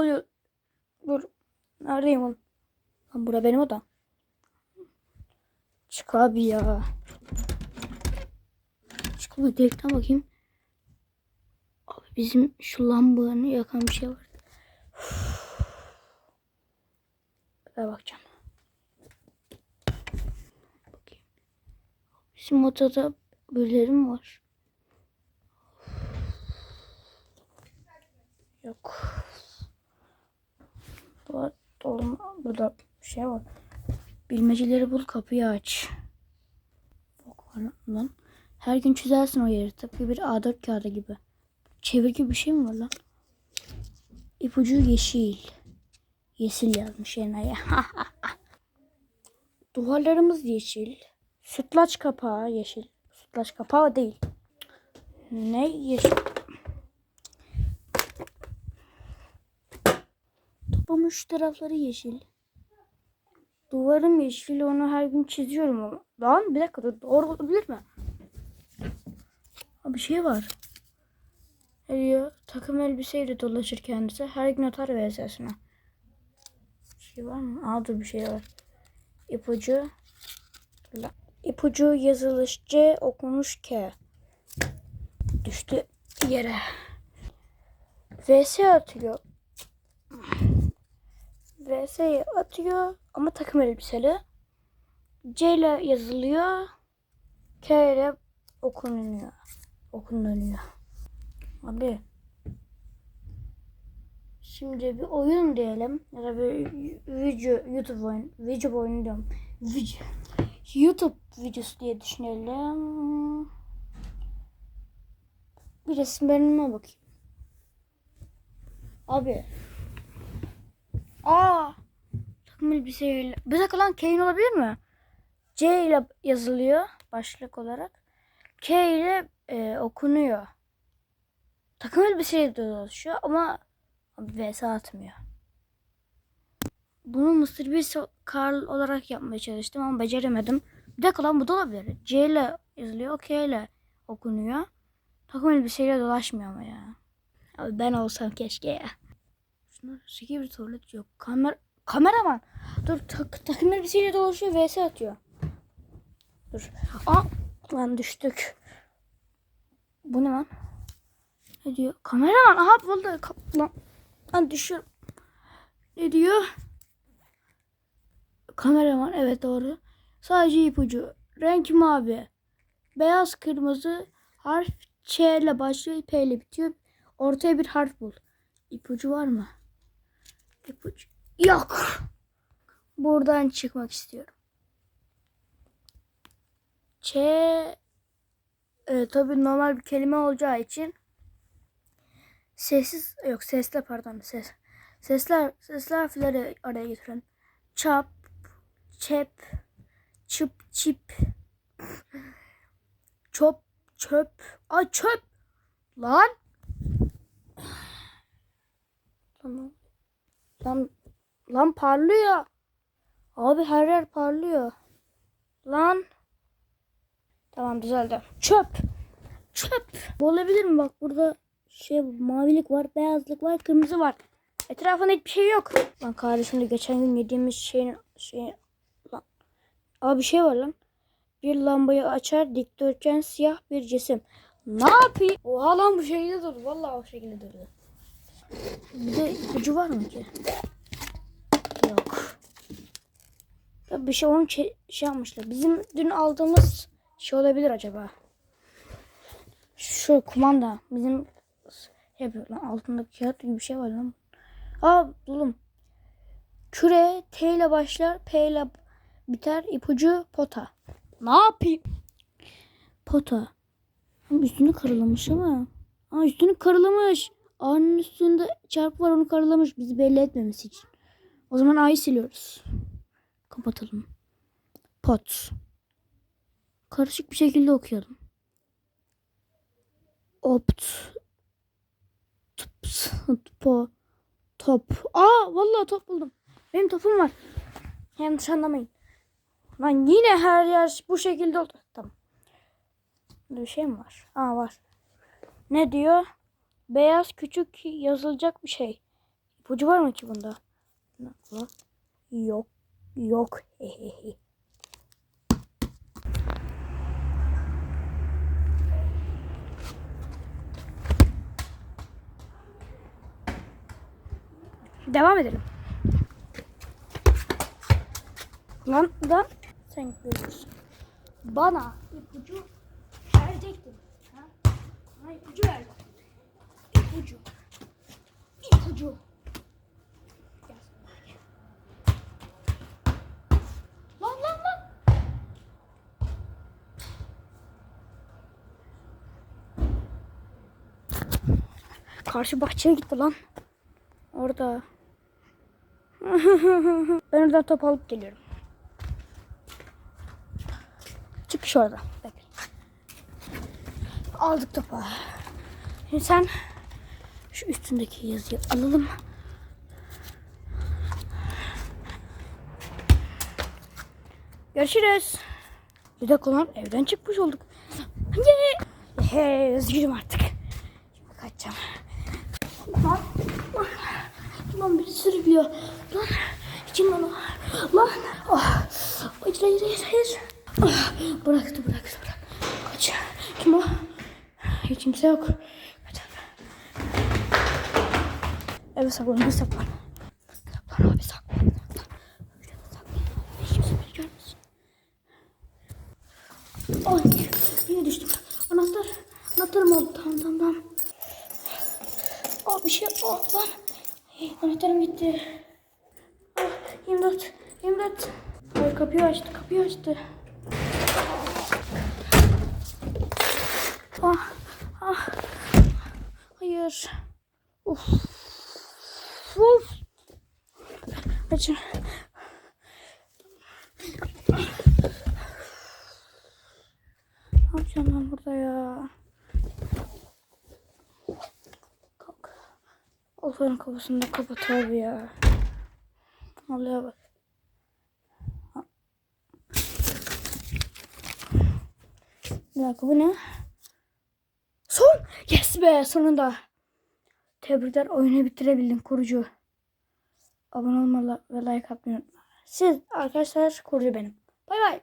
oluyor? Dur. Neredeyim oğlum? Lan bura benim odam. Çık abi ya. Çık abi direkten bakayım. Abi bizim şu lambanı yakan bir şey var. Bir bakacağım. Bakayım. Bizim odada mi var? Yok. Burada, dolma, burada şey var. Bilmeceleri bul kapıyı aç. Bok var lan. Her gün çizersin o yeri. Tıpkı bir A4 kağıdı gibi. Çevir gibi bir şey mi var lan? İpucu yeşil. Yeşil yazmış Ena'ya. Duvarlarımız yeşil. Sütlaç kapağı yeşil. Sütlaç kapağı değil. Ne yeşil? Üç tarafları yeşil. Duvarım yeşil onu her gün çiziyorum ama. Lan bir dakika. Doğru olabilir mi? Bir şey var. Diyor? Takım elbiseyle dolaşır kendisi. Her gün atar VS'sine. Bir şey var mı? Aa dur bir şey var. İpucu. İpucu yazılış C okunuş K. Düştü yere. VS atıyor. VS'yi atıyor ama takım elbiseli. C ile yazılıyor. K ile okunuyor. Okunuyor. Abi. Şimdi bir oyun diyelim. Ya da bir video, YouTube oyun. Video oyunu diyorum. Video. YouTube videosu diye düşünelim. Bir resimlerime bakayım. Abi. Aa. Takım elbiseyle. Bir dakika lan Kane olabilir mi? C ile yazılıyor başlık olarak. K ile e, okunuyor. Takım elbiseyle dolaşıyor ama VS atmıyor. Bunu Mr. Beast Carl olarak yapmaya çalıştım ama beceremedim. Bir dakika lan bu da olabilir. C ile yazılıyor, K ile okunuyor. Takım elbiseyle dolaşmıyor ama ya. Abi ben olsam keşke ya. Şunlar şeker bir tuvalet yok. Kamer kameraman. Dur tak takım elbiseyle dolaşıyor vs atıyor. Dur. Aa lan düştük. Bu ne lan? Ne diyor? Kameraman. Aha buldu. Ka- lan. Lan düşüyorum. Ne diyor? Kameraman evet doğru. Sadece ipucu. Renk mavi. Beyaz kırmızı harf Ç ile başlıyor P ile bitiyor. Ortaya bir harf bul. İpucu var mı? İpucu. Yok. Buradan çıkmak istiyorum. Ç e, tabii normal bir kelime olacağı için sessiz yok sesle pardon ses sesler sesler harfleri araya getirin. Çap, çep, çıp, çip, çop, çöp. Ay çöp. Lan. Lan, lan, lan parlıyor. Abi her yer parlıyor. Lan. Tamam düzeldi. Çöp. Çöp. Bu olabilir mi? Bak burada şey mavilik var, beyazlık var, kırmızı var. Etrafında hiçbir şey yok. Lan kardeşim de geçen gün yediğimiz şeyin şey lan. Abi bir şey var lan. Bir lambayı açar dikdörtgen siyah bir cisim. Ne yapayım? Oha lan bu şekilde durdu. Vallahi o şekilde durdu. Bir de ipucu var mı ki? Yok. Ya bir şey onun şey, şey yapmışlar. Bizim dün aldığımız şey olabilir acaba. Şu kumanda bizim yapıyor lan altında kağıt gibi bir şey var lan. Aa buldum. Küre T ile başlar P ile biter ipucu pota. Ne yapayım? Pota. Üstünü karalamış ama. Aa üstünü karalamış. Üstünde çarpı var onu karalamış. Bizi belli etmemesi için. O zaman A'yı siliyoruz. Kapatalım. Pot. Karışık bir şekilde okuyalım. Opt. Tups. Po. Top. Aa vallahi top buldum. Benim topum var. Yanlış anlamayın. Lan yine her yer bu şekilde oldu. Tamam. Bir şey mi var? Aa var. Ne diyor? Beyaz küçük yazılacak bir şey. İpucu var mı ki bunda? Yok. Yok. Devam edelim. Lan lan sen görürsün. Bana ipucu verecektin. Ha? Bana ipucu ver. İpucu. İpucu. Lan lan lan. Karşı bahçeye gitti lan. Orada. ben oradan top alıp geliyorum. Çıkış orada. Bekle. Aldık topu. Şimdi sen şu üstündeki yazıyı alalım. Görüşürüz. Bir dakika lan evden çıkmış olduk. Ye. He, özgürüm artık. Şimdi kaçacağım. Lan. Lan. Biri sürüklüyor. Lan. Kim lan? Lan. Oh. Hayır hayır hayır. hayır. Ah, Bıraktı bıraktı bırak. Kaç. Kim o? Hiç kimse yok. Eve saklan bir saklan. Saklan abi saklan. Ay yine düştüm. Anahtar. Anahtarım oldu. Tamam tamam tamam. Aa bir şey oh lan. Hey, anahtarım gitti. Ah, imdat. İmdat. Ay kapıyı açtı. Kapıyı açtı. Ah. Ah. Hayır. Uf. Uf. Açın. Ne yapacağım ben burada ya? Kalk. Ofanın kafasını da kapat abi ya. Vallahi bak. Bir dakika bu ne? Son! Yes be sonunda. Tebrikler oyunu bitirebildin kurucu. Abone olmalı ve like atmayı unutma. Siz arkadaşlar kurucu benim. Bay bay.